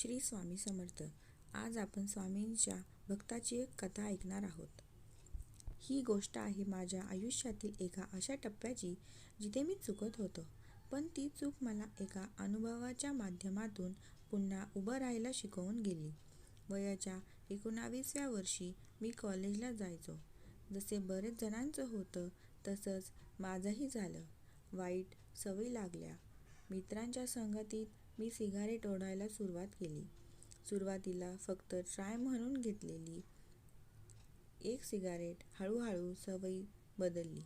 श्री स्वामी समर्थ. आज आपण स्वामींच्या भक्ताची एक कथा ऐकणार आहोत. ही गोष्ट आहे माझ्या आयुष्यातील एका अशा टप्प्याची जिथे मी चुकत होतो. पण ती चूक मला एका अनुभवाच्या माध्यमातून पुन्हा उभं राहायला शिकवून गेली. वयाच्या एकोणावीसव्या वर्षी मी कॉलेजला जायचो. जसे बरेच जणांचं होतं तसंच माझंही झालं. वाईट सवयी लागल्या. मित्रांच्या संगतीत मी सिगारेट ओढायला सुरुवात केली. सुरुवातीला फक्त ट्राय म्हणून घेतलेली एक सिगारेट हळूहळू सवयी बदलली.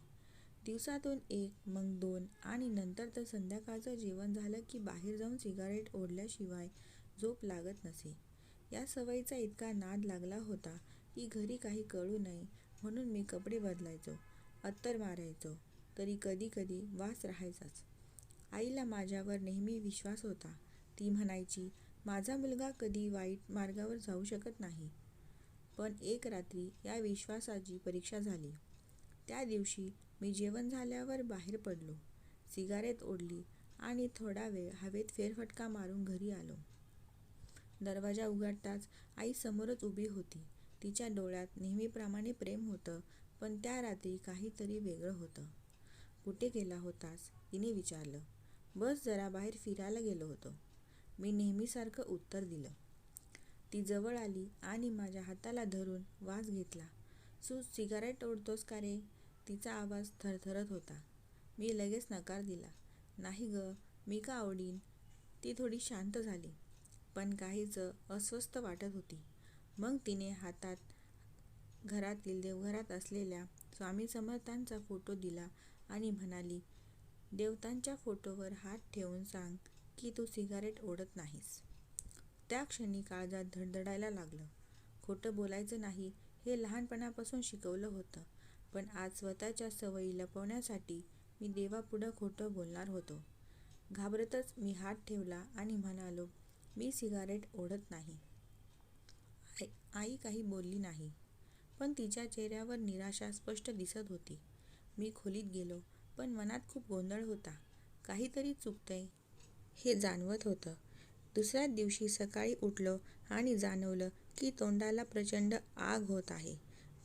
दिवसातून एक मग दोन आणि नंतर तर संध्याकाळचं जेवण झालं की बाहेर जाऊन सिगारेट ओढल्याशिवाय झोप लागत नसे. या सवयीचा इतका नाद लागला होता की घरी काही कळू नये म्हणून मी कपडे बदलायचो अत्तर मारायचो तरी कधी कधी वास राहायचाच. आईला माझ्यावर नेहमी विश्वास होता. ती म्हणायची माझा मुलगा कधी वाईट मार्गावर जाऊ शकत नाही. पण एक रात्री या विश्वासाची परीक्षा झाली. त्या दिवशी मी जेवण झाल्यावर बाहेर पडलो. सिगारेट ओढली आणि थोडा वेळ हवेत फेरफटका मारून घरी आलो. दरवाजा उघडताच आई समोरच उभी होती. तिच्या डोळ्यात नेहमीप्रमाणे प्रेम होतं पण त्या रात्री काहीतरी वेगळं होतं. कुठे गेला होतास? तिने विचारलं. बस जरा बाहेर फिरायला गेलो होतो. मी नेहमीसारखं उत्तर दिलं. ती जवळ आली आणि माझ्या हाताला धरून वास घेतला. सू सिगारेट ओढतोस का रे? तिचा आवाज थरथरत होता. मी लगेच नकार दिला. नाही ग मी का आवडीन ती थोडी शांत झाली. पण काहीच अस्वस्थ वाटत होती. मग तिने हातात घरातील देवघरात असलेल्या स्वामी समर्थांचा फोटो दिला आणि म्हणाली देवतांच्या फोटोवर हात ठेवून सांग की तू सिगारेट ओढत नाहीस. त्या क्षणी काळजात धडधडायला लागलं. खोटं बोलायचं नाही हे लहानपणापासून शिकवलं होतं पण आज स्वतःच्या सवयी लपवण्यासाठी मी देवापुढं खोटं बोलणार होतो. घाबरतच मी हात ठेवला आणि म्हणालो मी सिगारेट ओढत नाही. आई आई काही बोलली नाही. पण तिच्या चेहऱ्यावर निराशा स्पष्ट दिसत होती. मी खोलीत गेलो पण मनात खूप गोंधळ होता. काहीतरी चुकतंय. हे जाणवत होतं. दुसऱ्याच दिवशी सकाळी उठलो आणि जाणवलं की तोंडाला प्रचंड आग होत आहे.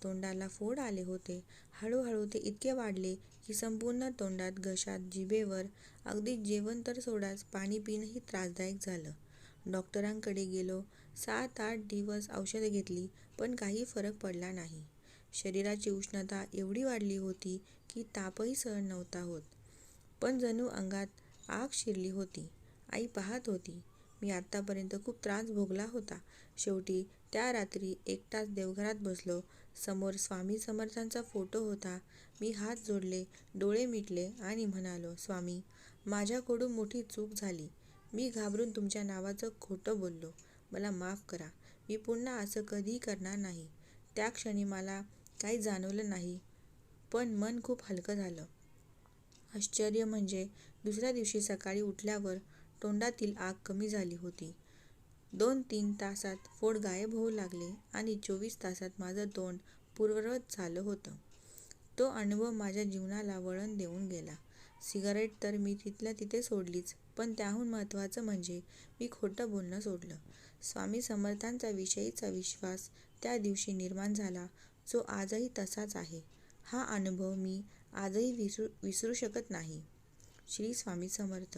तोंडाला फोड आले होते. हळूहळू ते इतके वाढले की संपूर्ण तोंडात घशात जिभेवर अगदी जेवण तर सोडाच पाणी पिणंही त्रासदायक झालं. डॉक्टरांकडे गेलो. सात आठ दिवस औषधं घेतली पण काही फरक पडला नाही. शरीराची उष्णता एवढी वाढली होती की तापही सहन नव्हता होत. पण जणू अंगात आग शिरली होती. आई पाहत होती मी आत्तापर्यंत खूप त्रास भोगला होता. शेवटी त्या रात्री एकटाच देवघरात बसलो. समोर स्वामी समर्थांचा फोटो होता. मी हात जोडले डोळे मिटले आणि म्हणालो स्वामी माझ्याकडून मोठी चूक झाली. मी घाबरून तुमच्या नावाचं खोटं बोललो. मला माफ करा. मी पुन्हा असं कधीही करणार नाही. त्या क्षणी मला काही जाणवलं नाही. पण मन खूप हलकं झालं. आश्चर्य म्हणजे दुसऱ्या दिवशी सकाळी उठल्यावर तोंडातील आग कमी झाली होती. दोन तीन तासात फोड गायब होऊ लागले आणि चोवीस तासात माझं तोंड पूर्ववत झालं होतं. तो अनुभव माझ्या जीवनाला वळण देऊन गेला. सिगारेट तर मी तिथल्या तिथे सोडलीच पण त्याहून महत्त्वाचं म्हणजे मी खोटं बोलणं सोडलं. स्वामी समर्थांचा विषयीचा विश्वास त्या दिवशी निर्माण झाला जो आजही तसाच आहे. हा अनुभव मी आजही विसरू विसरू शकत नाही. श्री स्वामी समर्थ.